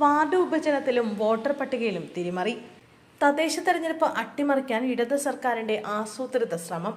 Ward ഉപജനത്തിലും voter പട്ടികയിലും തിരിമറി. തദ്ദേശ തെരഞ്ഞെടുപ്പ് അട്ടിമറിക്കാൻ ഇടത് സർക്കാരിന്റെ ആസൂത്രിത ശ്രമം.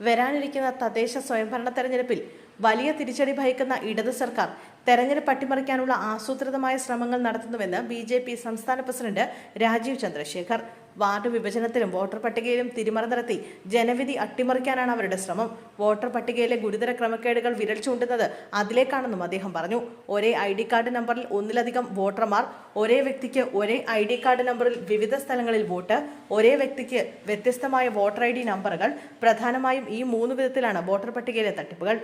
വരാനിരിക്കുന്ന തദ്ദേശ സ്വയംഭരണ തെരഞ്ഞെടുപ്പിൽ വലിയ തിരിച്ചടി ഭയക്കുന്ന ഇടത് സർക്കാർ തെരഞ്ഞെടുപ്പ് അട്ടിമറിക്കാനുള്ള ആസൂത്രിതമായ ശ്രമങ്ങൾ നടത്തുന്നുവെന്ന് ബി ജെ പി സംസ്ഥാന പ്രസിഡന്റ് രാജീവ് ചന്ദ്രശേഖർ. വാർഡ് വിഭജനത്തിലും വോട്ടർ പട്ടികയിലും തിരിമറി നടത്തി ജനവിധി അട്ടിമറിക്കാനാണ് അവരുടെ ശ്രമം. വോട്ടർ പട്ടികയിലെ ഗുരുതര ക്രമക്കേടുകൾ വിരൽ ചൂണ്ടുന്നത് അതിലേക്കാണെന്നും അദ്ദേഹം പറഞ്ഞു. ഒരേ ഐ ഡി കാർഡ് നമ്പറിൽ ഒന്നിലധികം വോട്ടർമാർ ഒരേ വ്യക്തിക്ക് ഒരേ ഐ ഡി കാർഡ് നമ്പറിൽ വിവിധ സ്ഥലങ്ങളിൽ വോട്ട് ഒരേ വ്യക്തിക്ക് വ്യത്യസ്തമായ വോട്ടർ ഐ ഡി നമ്പറുകൾ പ്രധാനമായും ഈ മൂന്ന് വിധത്തിലാണ് വോട്ടർ പട്ടികയിലെ തട്ടിപ്പുകൾ.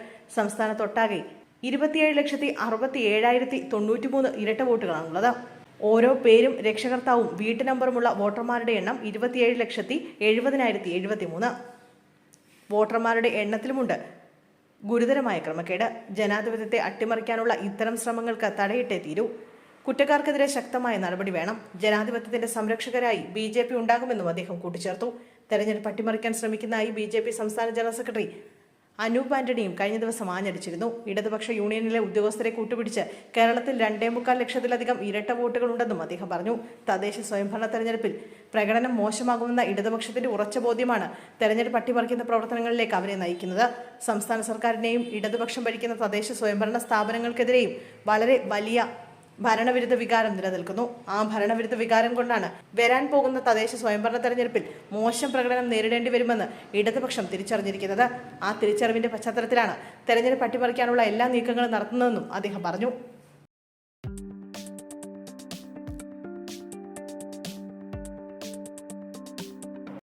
സംസ്ഥാനത്തൊട്ടാകെ ഇരുപത്തിയേഴ് ലക്ഷത്തി അറുപത്തി ഏഴായിരത്തി തൊണ്ണൂറ്റി മൂന്ന് ഇരട്ട വോട്ടുകളാണുള്ളത് ഓരോ പേരും രക്ഷകർത്താവും വീട്ടു നമ്പറുമുള്ള വോട്ടർമാരുടെ എണ്ണം ഇരുപത്തിയേഴ് ലക്ഷത്തി എഴുപതിനായിരത്തി എഴുപത്തി മൂന്ന് വോട്ടർമാരുടെ എണ്ണത്തിലുമുണ്ട് ഗുരുതരമായ ക്രമക്കേട്. ജനാധിപത്യത്തെ അട്ടിമറിക്കാനുള്ള ഇത്തരം ശ്രമങ്ങൾക്ക് തടയിട്ടേ തീരൂ. കുറ്റക്കാർക്കെതിരെ ശക്തമായ നടപടി വേണം. ജനാധിപത്യത്തിന്റെ സംരക്ഷകരായി ബി ജെ പി ഉണ്ടാകുമെന്നും അദ്ദേഹം കൂട്ടിച്ചേർത്തു. തെരഞ്ഞെടുപ്പ് അട്ടിമറിക്കാൻ ശ്രമിക്കുന്നതായി ബി ജെ പി സംസ്ഥാന ജനറൽ സെക്രട്ടറി അനൂപ് ആന്റണിയും കഴിഞ്ഞ ദിവസം ആഞ്ഞടിച്ചിരുന്നു. ഇടതുപക്ഷ യൂണിയനിലെ ഉദ്യോഗസ്ഥരെ കൂട്ടുപിടിച്ച് കേരളത്തിൽ രണ്ടേ മുക്കാൽ ലക്ഷത്തിലധികം ഇരട്ട വോട്ടുകളുണ്ടെന്നും അദ്ദേഹം പറഞ്ഞു. തദ്ദേശ സ്വയംഭരണ തെരഞ്ഞെടുപ്പിൽ പ്രകടനം മോശമാകുമെന്ന ഇടതുപക്ഷത്തിന്റെ ഉറച്ച ബോധ്യമാണ് തെരഞ്ഞെടുപ്പ് അട്ടിമറിക്കുന്ന പ്രവർത്തനങ്ങളിലേക്ക് അവരെ നയിക്കുന്നത്. സംസ്ഥാന സർക്കാരിനെയും ഇടതുപക്ഷം ഭരിക്കുന്ന തദ്ദേശ സ്വയംഭരണ സ്ഥാപനങ്ങൾക്കെതിരെയും വളരെ വലിയ ഭരണവിരുദ്ധ വികാരം നിലനിൽക്കുന്നു. ആ ഭരണവിരുദ്ധ വികാരം കൊണ്ടാണ് വരാൻ പോകുന്ന തദ്ദേശ സ്വയംഭരണ തെരഞ്ഞെടുപ്പിൽ മോശം പ്രകടനം നേരിടേണ്ടി വരുമെന്ന് ഇടതുപക്ഷം തിരിച്ചറിഞ്ഞിരിക്കുന്നത്. ആ തിരിച്ചറിവിന്റെ പശ്ചാത്തലത്തിലാണ് തെരഞ്ഞെടുപ്പ് അട്ടിമറിക്കാനുള്ള എല്ലാ നീക്കങ്ങളും നടത്തുന്നതെന്നും അദ്ദേഹം പറഞ്ഞു.